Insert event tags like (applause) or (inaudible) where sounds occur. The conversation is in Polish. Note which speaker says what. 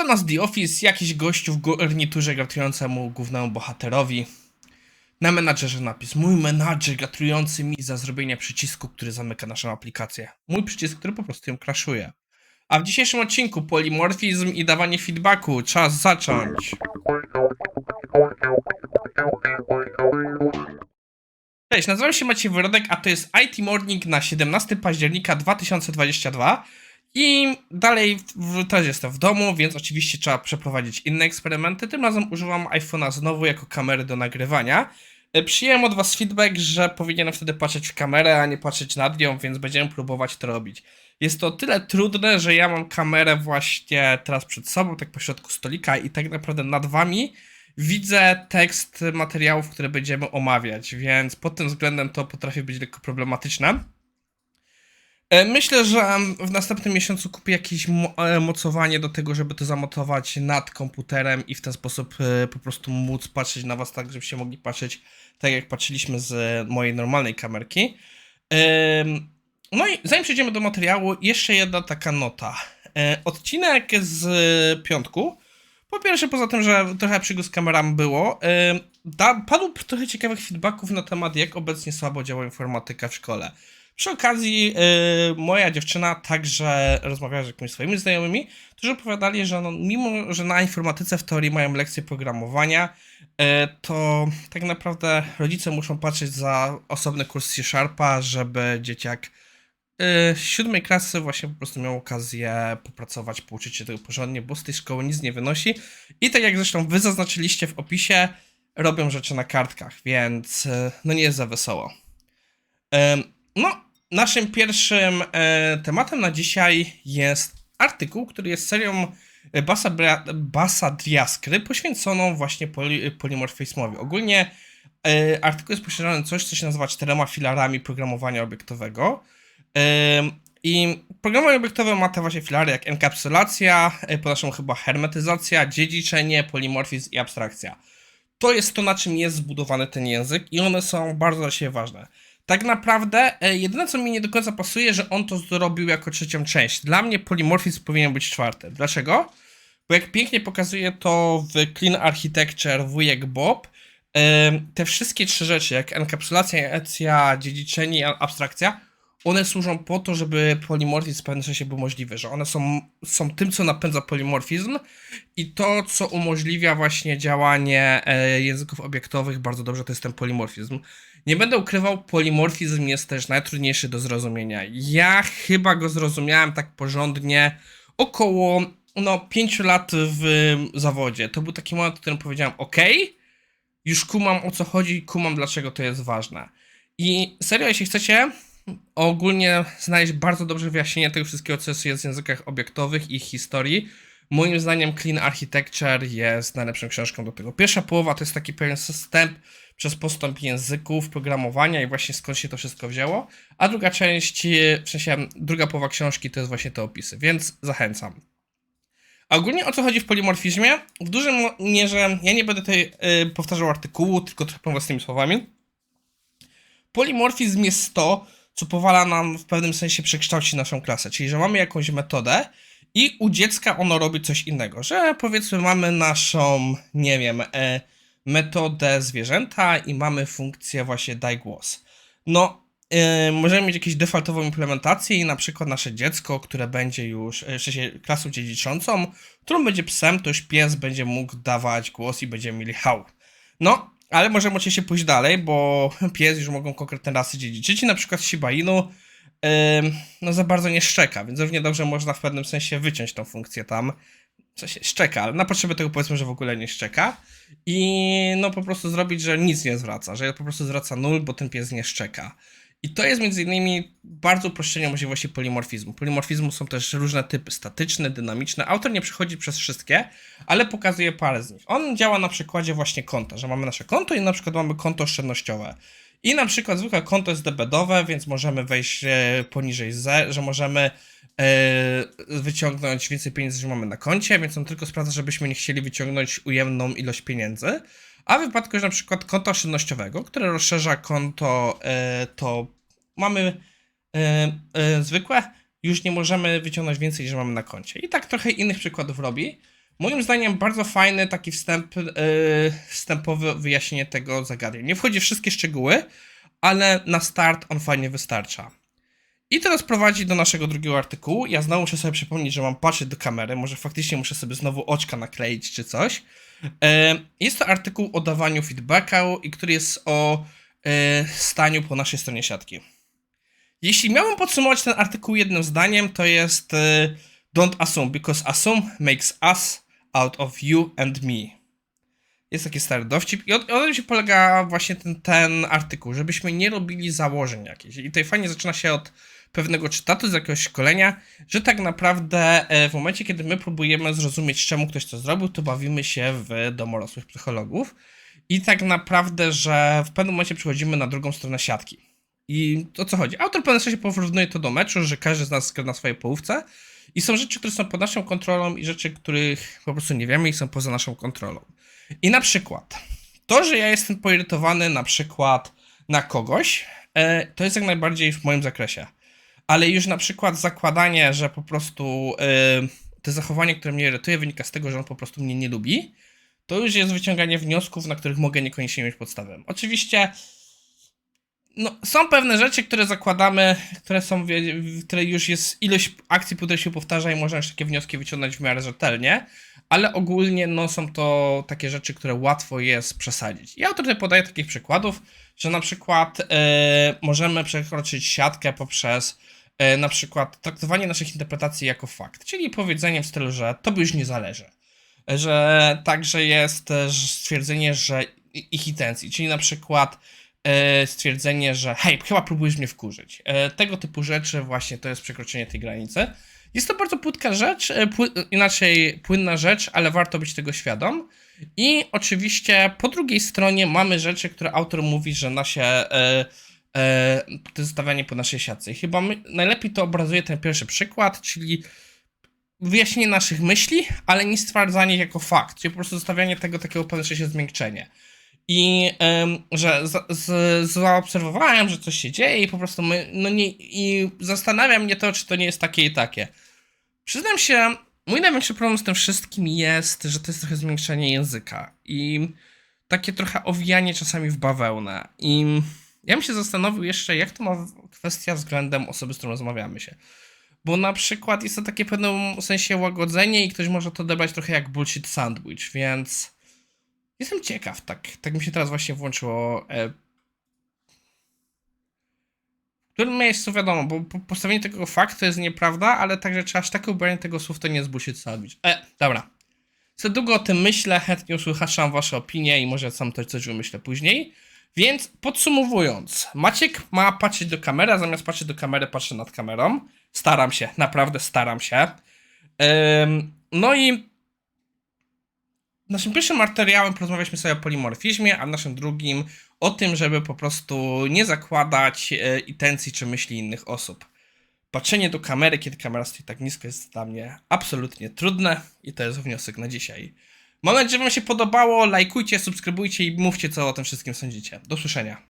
Speaker 1: to nas The Office, jakiś gościu w garniturze gratującemu głównemu bohaterowi. Na menadżerze napis. Mój menadżer gratujący mi za zrobienie przycisku, który zamyka naszą aplikację. Mój przycisk, który po prostu ją crashuje. A w dzisiejszym odcinku polimorfizm i dawanie feedbacku. Czas zacząć. Cześć, nazywam się Maciej Wyrodek, a to jest IT Morning na 17 października 2022. I dalej teraz jestem w domu, więc oczywiście trzeba przeprowadzić inne eksperymenty. Tym razem używam iPhone'a znowu jako kamery do nagrywania. E, Przyjąłem od Was feedback, że powinienem wtedy patrzeć w kamerę, a nie patrzeć nad nią, więc będziemy próbować to robić. Jest to o tyle trudne, że ja mam kamerę właśnie teraz przed sobą, tak po środku stolika i tak naprawdę nad Wami widzę tekst materiałów, które będziemy omawiać, więc pod tym względem to potrafi być lekko problematyczne. E, Myślę, że w następnym miesiącu kupię jakieś e, mocowanie do tego, żeby to zamontować nad komputerem i w ten sposób e, po prostu móc patrzeć na Was tak, żebyście mogli patrzeć tak, jak patrzyliśmy z mojej normalnej kamerki. No i zanim przejdziemy do materiału, jeszcze jedna taka nota. Odcinek z piątku. Po pierwsze, poza tym, że trochę przygód z kamerami było, da, padło trochę ciekawych feedbacków na temat, jak obecnie słabo działa informatyka w szkole. Przy okazji, y, moja dziewczyna także rozmawiała z jakimiś swoimi znajomymi, którzy opowiadali, że no, mimo, że na informatyce w teorii mają lekcje programowania, y, to tak naprawdę rodzice muszą patrzeć za osobny kurs C-Sharpa, żeby dzieciak y, z siódmej klasy właśnie po prostu miał okazję popracować, pouczyć się tego porządnie, bo z tej szkoły nic nie wynosi. I tak jak zresztą wy zaznaczyliście w opisie, robią rzeczy na kartkach, więc y, no nie jest za wesoło. Ym, No, naszym pierwszym e, tematem na dzisiaj jest artykuł, który jest serią e, Basadria- Basadriaskry poświęconą właśnie poli, polimorfizmowi. Ogólnie e, artykuł jest poświęcony coś, co się nazywa czterema filarami programowania obiektowego. Ym, I programowanie obiektowe ma te właśnie filary jak enkapsulacja, e, po naszemu chyba hermetyzacja, dziedziczenie, polimorfizm i abstrakcja. To jest to, na czym jest zbudowany ten język i one są bardzo dla siebie ważne. Tak naprawdę, e, jedyne co mi nie do końca pasuje, że on to zrobił jako trzecią część. Dla mnie polimorfizm powinien być czwarty. Dlaczego? Bo jak pięknie pokazuje to w Clean Architecture wujek Bob, em, te wszystkie trzy rzeczy, jak enkapsulacja, ecja, dziedziczenie i abstrakcja, one służą po to, żeby polimorfizm w pewnym sensie był możliwy, że one są, są tym, co napędza polimorfizm i to, co umożliwia właśnie działanie e, języków obiektowych bardzo dobrze, to jest ten polimorfizm. Nie będę ukrywał, polimorfizm jest też najtrudniejszy do zrozumienia. Ja chyba go zrozumiałem tak porządnie około no, 5 lat w zawodzie. To był taki moment, w którym powiedziałem: OK, już kumam o co chodzi, kumam dlaczego to jest ważne. I serio, jeśli chcecie ogólnie znaleźć bardzo dobrze wyjaśnienie tego wszystkiego, co jest w językach obiektowych i historii, moim zdaniem Clean Architecture jest najlepszą książką do tego. Pierwsza połowa to jest taki pewien wstęp przez postęp języków, programowania i właśnie skąd się to wszystko wzięło, a druga część, w sensie druga połowa książki to jest właśnie te opisy, więc zachęcam. A ogólnie o co chodzi w polimorfizmie? W dużym mierze, ja nie będę tutaj y, powtarzał artykułu, tylko trochę własnymi słowami. Polimorfizm jest to, co pozwala nam w pewnym sensie przekształcić naszą klasę, czyli że mamy jakąś metodę i u dziecka ono robi coś innego, że powiedzmy mamy naszą, nie wiem, e, metodę zwierzęta i mamy funkcję właśnie daj głos. No, e, możemy mieć jakąś defaultową implementację i na przykład nasze dziecko, które będzie już, e, klasą dziedziczącą, którą będzie psem, to już pies będzie mógł dawać głos i będziemy mieli hał. No, ale możemy oczywiście pójść dalej, bo (laughs) pies już mogą konkretne rasy dziedziczyć i na przykład Shiba Inu no za bardzo nie szczeka, więc równie dobrze można w pewnym sensie wyciąć tą funkcję tam. W sensie szczeka, ale na potrzeby tego powiedzmy, że w ogóle nie szczeka. I no po prostu zrobić, że nic nie zwraca, że po prostu zwraca nul, bo ten pies nie szczeka. I to jest między innymi bardzo uproszczenie możliwości polimorfizmu. Polimorfizmu są też różne typy, statyczne, dynamiczne. Autor nie przechodzi przez wszystkie, ale pokazuje parę z nich. On działa na przykładzie właśnie konta, że mamy nasze konto i na przykład mamy konto oszczędnościowe. I na przykład zwykłe konto jest debetowe, więc możemy wejść e, poniżej Z, że możemy e, wyciągnąć więcej pieniędzy, niż mamy na koncie, więc on tylko sprawdza, żebyśmy nie chcieli wyciągnąć ujemną ilość pieniędzy. A w wypadku już na przykład konta oszczędnościowego, które rozszerza konto, e, to mamy zwykłe, już nie możemy wyciągnąć więcej niż mamy na koncie. I tak trochę innych przykładów robi. Moim zdaniem bardzo fajny taki wstęp, yy, wstępowe wyjaśnienie tego zagadnienia. Nie wchodzi w wszystkie szczegóły, ale na start on fajnie wystarcza. I teraz prowadzi do naszego drugiego artykułu. Ja znowu muszę sobie przypomnieć, że mam patrzeć do kamery. Może faktycznie muszę sobie znowu oczka nakleić czy coś. E, Jest to artykuł o dawaniu feedbacku, i który jest o e, staniu po naszej stronie siatki. Jeśli miałbym podsumować ten artykuł jednym zdaniem, to jest e, Don't assume, because assume makes us out of you and me. Jest taki stary dowcip i od, od się polega właśnie ten, ten artykuł, żebyśmy nie robili założeń jakichś. I tutaj fajnie zaczyna się od pewnego czytatu z jakiegoś szkolenia, że tak naprawdę e, w momencie, kiedy my próbujemy zrozumieć, czemu ktoś to zrobił, to bawimy się w domorosłych psychologów. I tak naprawdę, że w pewnym momencie przechodzimy na drugą stronę siatki. I o co chodzi? Autor w pewnym sensie porównuje to do meczu, że każdy z nas gra na swojej połówce i są rzeczy, które są pod naszą kontrolą i rzeczy, których po prostu nie wiemy i są poza naszą kontrolą. I na przykład to, że ja jestem poirytowany na przykład na kogoś, e, to jest jak najbardziej w moim zakresie. Ale już na przykład zakładanie, że po prostu e, to zachowanie, które mnie irytuje, wynika z tego, że on po prostu mnie nie lubi, to już jest wyciąganie wniosków, na których mogę niekoniecznie mieć podstawę. Oczywiście no, są pewne rzeczy, które zakładamy, które są, które już jest ilość akcji, które się powtarza i można już takie wnioski wyciągnąć w miarę rzetelnie, ale ogólnie no, są to takie rzeczy, które łatwo jest przesadzić. Ja tutaj podaję takich przykładów, że na przykład e, możemy przekroczyć siatkę poprzez e, na przykład traktowanie naszych interpretacji jako fakt, czyli powiedzenie w stylu, że to by już nie zależy. Że także jest też stwierdzenie, że ich intencji, czyli na przykład stwierdzenie, że hej, chyba próbujesz mnie wkurzyć. E, tego typu rzeczy właśnie to jest przekroczenie tej granicy. Jest to bardzo płytka rzecz, e, pły, inaczej płynna rzecz, ale warto być tego świadom. I oczywiście po drugiej stronie mamy rzeczy, które autor mówi, że nasze e, e, to jest stawianie po naszej siatce. Chyba my, najlepiej to obrazuje ten pierwszy przykład, czyli wyjaśnienie naszych myśli, ale nie stwierdzanie ich jako fakt, czyli po prostu zostawianie tego takiego pewne się zmiękczenie. I em, że z, z, zaobserwowałem, że coś się dzieje i po prostu my, no nie, i zastanawia mnie to, czy to nie jest takie i takie. Przyznam się, mój największy problem z tym wszystkim jest, że to jest trochę zmiękczenie języka i takie trochę owijanie czasami w bawełnę. I ja bym się zastanowił jeszcze, jak to ma kwestia względem osoby, z którą rozmawiamy się. Bo na przykład jest to takie w pewnym sensie łagodzenie i ktoś może to odebrać trochę jak bullshit sandwich, więc jestem ciekaw, tak, tak mi się teraz właśnie włączyło. E, w którym miejscu wiadomo, bo po- postawienie tego faktu jest nieprawda, ale także czy aż takie ubranie tego słów to nie jest bullshit sandwich. E, dobra. Co długo o tym myślę, chętnie usłyszam wasze opinie i może sam też coś wymyślę później. Więc podsumowując, Maciek ma patrzeć do kamery, a zamiast patrzeć do kamery, patrzy nad kamerą. Staram się, naprawdę staram się. Ym, no i naszym pierwszym materiałem porozmawialiśmy sobie o polimorfizmie, a w naszym drugim o tym, żeby po prostu nie zakładać e, intencji czy myśli innych osób. Patrzenie do kamery, kiedy kamera stoi tak nisko, jest dla mnie absolutnie trudne i to jest wniosek na dzisiaj. Mam nadzieję, że Wam się podobało. Lajkujcie, subskrybujcie i mówcie, co o tym wszystkim sądzicie. Do usłyszenia.